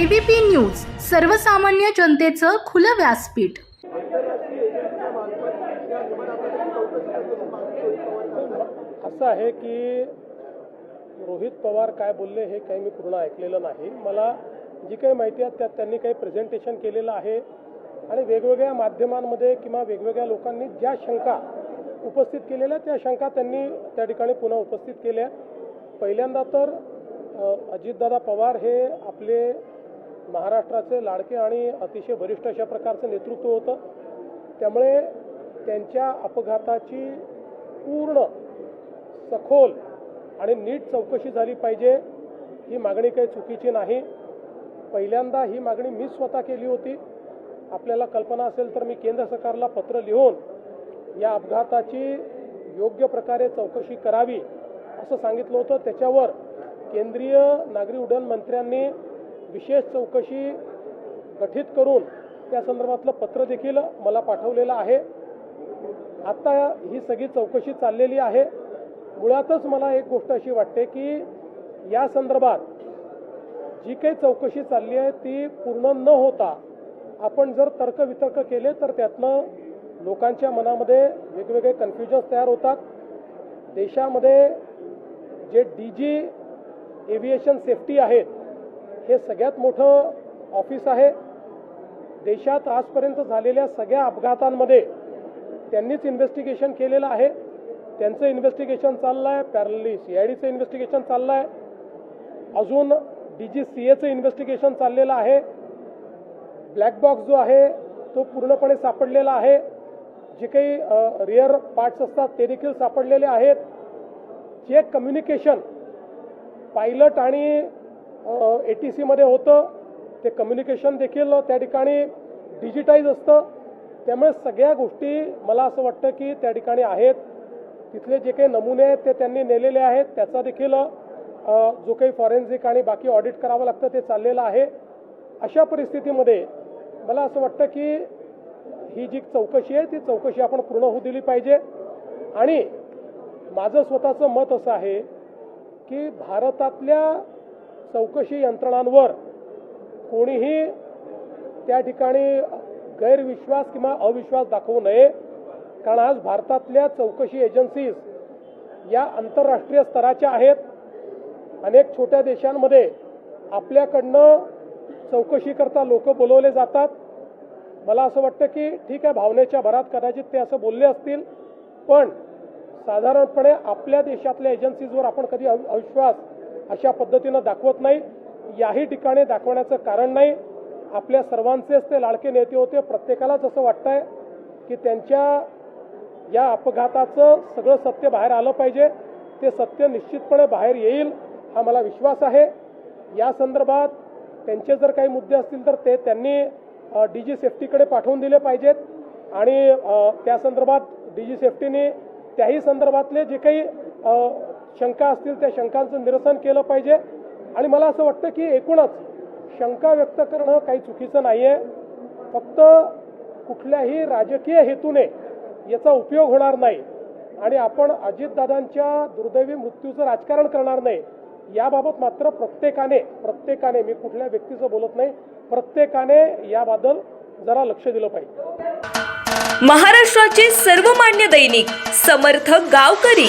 ABP news सर्वसामान्य जनतेचं खुलं व्यासपीठ. असं आहे की रोहित पवार काय बोलले हे काही मी पूर्ण ऐकलेलं नाही. मला जी काही माहिती आहे त्यात त्यांनी काही प्रेझेंटेशन केलेलं आहे. आणि वेगवेगळ्या माध्यमांमध्ये किंवा वेगवेगळ्या लोकांनी ज्या शंका उपस्थित केलेल्या त्या शंका त्यांनी त्या ठिकाणी पुन्हा उपस्थित केल्या. पहिल्यांदा तर अजितदादा पवार हे आपले महाराष्ट्राचे लाडके आणि अतिशय वरिष्ठ अशा प्रकारचं नेतृत्व होतं. त्यामुळे त्यांच्या अपघाताची पूर्ण सखोल आणि नीट चौकशी झाली पाहिजे ही मागणी काही चुकीची नाही. पहिल्यांदा ही मागणी मी स्वतः केली होती. आपल्याला कल्पना असेल तर मी केंद्र सरकारला पत्र लिहून या अपघाताची योग्य प्रकारे चौकशी करावी असं सांगितलं होतं. त्याच्यावर केंद्रीय नागरी उड्डाण मंत्र्यांनी विशेष चौकशी गठीत करून त्या संदर्भातलं पत्र देखील मला पाठवलेलं आहे. आत्ता ही सगळी चौकशी चाललेली आहे. मुळातच मला एक गोष्ट अशी वाटते की या संदर्भात जी काही चौकशी चालली आहे ती पूर्ण न होता आपण जर तर्कवितर्क केले तर त्यातनं लोकांच्या मनामध्ये वेगवेगळे कन्फ्युजन्स तयार होतात. देशामध्ये जे डी जी एव्हिएशन सेफ्टी आहेत हे सगळ्यात मोठं ऑफिस आहे. देशात आजपर्यंत झालेल्या सगळ्या अपघातांमध्ये त्यांनीच इन्व्हेस्टिगेशन केलेलं आहे. त्यांचं इन्व्हेस्टिगेशन चाललं आहे पॅरली सी आय डीचं इन्व्हेस्टिगेशन चाललं आहे अजून डी जी सी एचं इन्व्हेस्टिगेशन चाललेलं आहे. ब्लॅक बॉक्स जो आहे तो पूर्णपणे सापडलेला आहे. जे काही रिअर पार्ट्स असतात ते देखील सापडलेले आहेत. जे कम्युनिकेशन पायलट आणि ए टी सीमध्ये होतं. ते कम्युनिकेशन देखील त्या ठिकाणी डिजिटाईज असतं. त्यामुळे सगळ्या गोष्टी मला असं वाटतं की त्या ठिकाणी आहेत. तिथले जे काही नमुने आहेत ते त्यांनी नेलेले आहेत. त्याचा देखील जो काही फॉरेन्सिक आणि बाकी ऑडिट करावं लागतं ते चाललेलं आहे. अशा परिस्थितीमध्ये मला असं वाटतं की ही जी चौकशी आहे ती चौकशी आपण पूर्ण होऊ दिली पाहिजे. आणि माझं स्वतःचं मत असं आहे की भारतातल्या चौकशी यंत्रणांवर कोणीही त्या ठिकाणी गैरविश्वास किंवा अविश्वास दाखवू नये. कारण आज भारतातल्या चौकशी एजन्सीज या आंतरराष्ट्रीय स्तराच्या आहेत. अनेक छोट्या देशांमध्ये आपल्याकडनं चौकशीकरता लोक बोलवले जातात. मला असं वाटतं की ठीक आहे भावनेच्या भरात कदाचित ते असं बोलले असतील. पण साधारणपणे आपल्या देशातल्या एजन्सीजवर आपण कधी अवि- अविश्वास अशा पद्धतीनं दाखवत नाही. याही ठिकाणी दाखवण्याचं कारण नाही. आपल्या सर्वांचेच ते लाडके नेते होते. प्रत्येकालाच असं वाटतंय की त्यांच्या या अपघाताचं सगळं सत्य बाहेर आलं पाहिजे. ते सत्य निश्चितपणे बाहेर येईल हा मला विश्वास आहे. या संदर्भात त्यांचे जर काही मुद्दे असतील तर ते त्यांनी डी जी सेफ्टीकडे पाठवून दिले पाहिजेत. आणि त्या संदर्भात डी जी सेफ्टीने त्याही संदर्भातले जे काही शंका असतील त्या शंकांचं निरसन केलं पाहिजे. आणि मला असं वाटतं की एकूणच शंका व्यक्त करणं काही चुकीचं नाही आहे फक्त कुठल्याही राजकीय हेतूने याचा उपयोग होणार नाही. आणि आपण अजितदादांच्या दुर्दैवी मृत्यूचं राजकारण करणार नाही याबाबत मात्र प्रत्येकाने प्रत्येकाने मी कुठल्या व्यक्तीचं बोलत नाही प्रत्येकाने याबद्दल जरा लक्ष दिलं पाहिजे. महाराष्ट्राचे सर्वमान्य दैनिक समर्थ गावकरी.